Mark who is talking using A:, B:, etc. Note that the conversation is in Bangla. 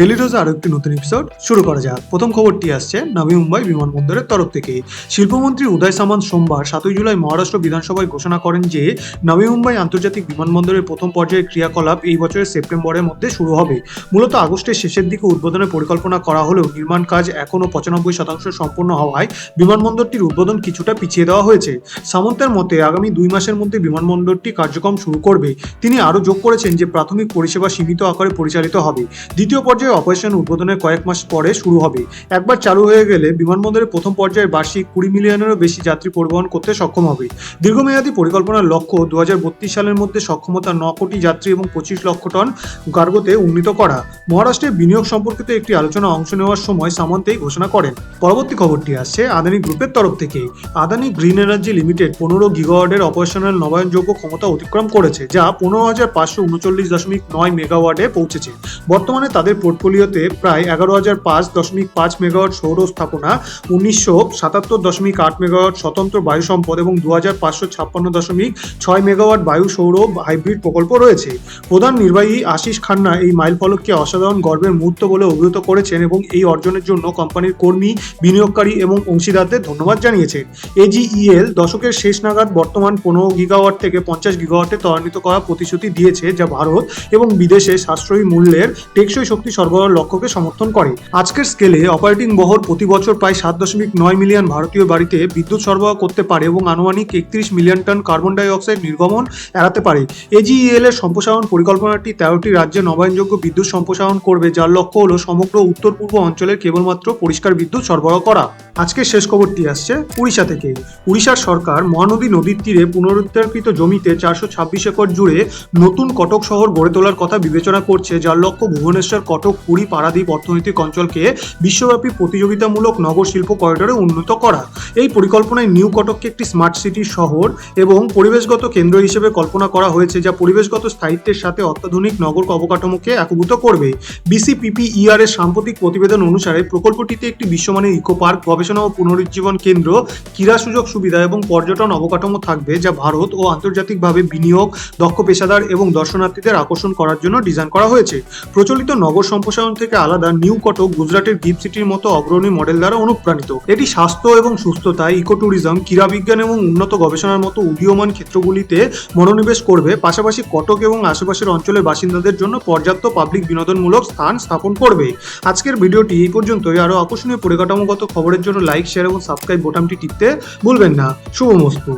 A: ডেলি রোজ আরও একটি নতুন এপিসোড শুরু করা যাক। প্রথম খবরটি আসছে নবী মুম্বাই বিমানবন্দরের তরফ থেকে। শিল্পমন্ত্রী উদয় সামন্ত সোমবার সাতই জুলাই মহারাষ্ট্র বিধানসভায় ঘোষণা করেন যে নবী মুম্বাই আন্তর্জাতিক বিমানবন্দরের প্রথম পর্যায়ের ক্রিয়াকলাপ এই বছরের সেপ্টেম্বরের মধ্যে শুরু হবে। মূলত আগস্টের শেষের দিকে উদ্বোধনের পরিকল্পনা করা হলেও নির্মাণ কাজ এখনও পঁচানব্বই শতাংশ সম্পূর্ণ হওয়ায় বিমানবন্দরটির উদ্বোধন কিছুটা পিছিয়ে দেওয়া হয়েছে। সামন্তের মতে, আগামী দুই মাসের মধ্যে বিমানবন্দরটি কার্যক্রম শুরু করবে। তিনি আরও যোগ করেছেন যে, প্রাথমিক পরিষেবা সীমিত আকারে পরিচালিত হবে। দ্বিতীয় পর্যায়ে অপারেশন উদ্বোধনের কয়েক মাস পরে শুরু হবে। একবার চালু হয়ে গেলে বিমানবন্দরের প্রথম পর্যায়ে বার্ষিক কুড়ি মিলিয়নেরও বেশি যাত্রী পরিবহন করতে সক্ষম হবে। দীর্ঘমেয়াদী পরিকল্পনার লক্ষ্য দু সালের মধ্যে সক্ষমতা ন কোটি যাত্রী এবং পঁচিশ লক্ষ টন কার্গোতে উন্নীত করা। মহারাষ্ট্রের বিনিয়োগ সম্পর্কিত একটি আলোচনা অংশ নেওয়ার সময় সামন্ত এই ঘোষণা করেন। পরবর্তী খবরটি আসছে আদানি গ্রুপের তরফ থেকে। আদানি গ্রিন এনার্জি লিমিটেড পনেরো গিগাওয়ার্ডের অপারেশনাল নবায়নযোগ্য ক্ষমতা অতিক্রম করেছে, যা পনেরো হাজার পাঁচশো উনচল্লিশ দশমিক নয় মেগাওয়াটে পৌঁছেছে। বর্তমানে তাদের পোর্টফোলিওতে প্রায় এগারো হাজার পাঁচ দশমিক পাঁচ মেগাওয়াট সৌর স্থাপনা, উনিশশো সাতাত্তর দশমিক আট মেগাওয়াট স্বতন্ত্র বায়ু সম্পদ এবং দু হাজার পাঁচশো ছাপ্পান্ন দশমিক ছয় মেগাওয়াট বায়ু সৌর হাইব্রিড প্রকল্প রয়েছে। প্রধান নির্বাহী আশিস খান্না এই মাইলফলককে অসাধারণ গর্বের মুহূর্ত বলে অভিহিত করেছেন এবং এই অর্জনের জন্য কোম্পানির কর্মী, বিনিয়োগকারী এবং অংশীদারদের ধন্যবাদ জানিয়েছেন। এজিইএল দশকের শেষ নাগাদ বর্তমান পনেরো গিগাওয়াট থেকে পঞ্চাশ গিগাওয়াটে ত্বরান্বিত করার প্রতিশ্রুতি দিয়েছে যা ভারত এবং বিদেশে সাশ্রয়ী মূল্যের টেকসই শক্তি সরবরাহের লক্ষ্যকে সমর্থন করে। আজকের স্কেলে অপারেটিং বহর প্রতি বছর প্রায় সাত দশমিক নয় মিলিয়ন ভারতীয় বাড়িতে বিদ্যুৎ সরবরাহ করতে পারে এবং আনুমানিক একত্রিশ million ton carbon dioxide নির্গমন এড়াতে পারে। এজিইএল এর সম্প্রসারণ পরিকল্পনাটি তেরোটি রাজ্যে নবায়নযোগ্য বিদ্যুৎ সম্প্রসারণ করবে, যার লক্ষ্য হলো সমগ্র উত্তর পূর্ব অঞ্চলের কেবলমাত্র পরিষ্কার বিদ্যুৎ সরবরাহ করা। আজকের শেষ খবরটি আসছে উড়িষ্যা থেকে। উড়িষ্যার সরকার মহানদী নদীর তীরে পুনরুদ্ধারকৃত জমিতে চারশো ছাব্বিশ একর জুড়ে নতুন কটক শহর গড়ে তোলার কথা বিবেচনা করছে, যার লক্ষ্য ভুবনেশ্বর কটক পুরী পারাদ্বীপ অর্থনৈতিক অঞ্চলকে বিশ্বব্যাপী প্রতিযোগিতামূলক নগর শিল্প করিডোরে উন্নত করা। এই পরিকল্পনায় নিউ কটককে একটি স্মার্ট সিটি শহর এবং পরিবেশগত কেন্দ্র হিসেবে কল্পনা করা হয়েছে, যা পরিবেশগত স্থায়িত্বের সাথে অত্যাধুনিক নগর অবকাঠামোকে একভূত করবে। বিসিপিপিইআর এর সাম্প্রতিক প্রতিবেদন অনুসারে, প্রকল্পটিতে একটি বিশ্বমানের ইকো পার্ক গবেষণা ও পুনরুজ্জীবন কেন্দ্র, ক্রীড়া সুযোগ সুবিধা এবং পর্যটন অবকাঠামো থাকবে, যা ভারত ও আন্তর্জাতিকভাবে বিনিয়োগ, দক্ষ পেশাদার এবং দর্শনার্থীদের আকর্ষণ করার জন্য ডিজাইন করা হয়েছে। প্রচলিত নগর সম্প্রসারণ থেকে আলাদা নিউ কটক গুজরাটের গিফট সিটির মতো অগ্রণী মডেল দ্বারা অনুপ্রাণিত। এটি স্বাস্থ্য এবং সুস্থতা ইকো ট্যুরিজম ক্রীড়া বিজ্ঞান এবং উন্নত গবেষণার মতো উদীয়মান ক্ষেত্রগুলিতে মনোনিবেশ করবে। পাশাপাশি কটক এবং আশেপাশের অঞ্চলের বাসিন্দাদের জন্য পর্যাপ্ত পাবলিক বিনোদনমূলক স্থান স্থাপন করবে। আজকের ভিডিওটি এই পর্যন্তই। আরও আকর্ষণীয় পরিকাঠামোগত খবরের জন্য লাইক শেয়ার এবং সাবস্ক্রাইব বোতামটি টিপতে ভুলবেন না। শুভমস্তু।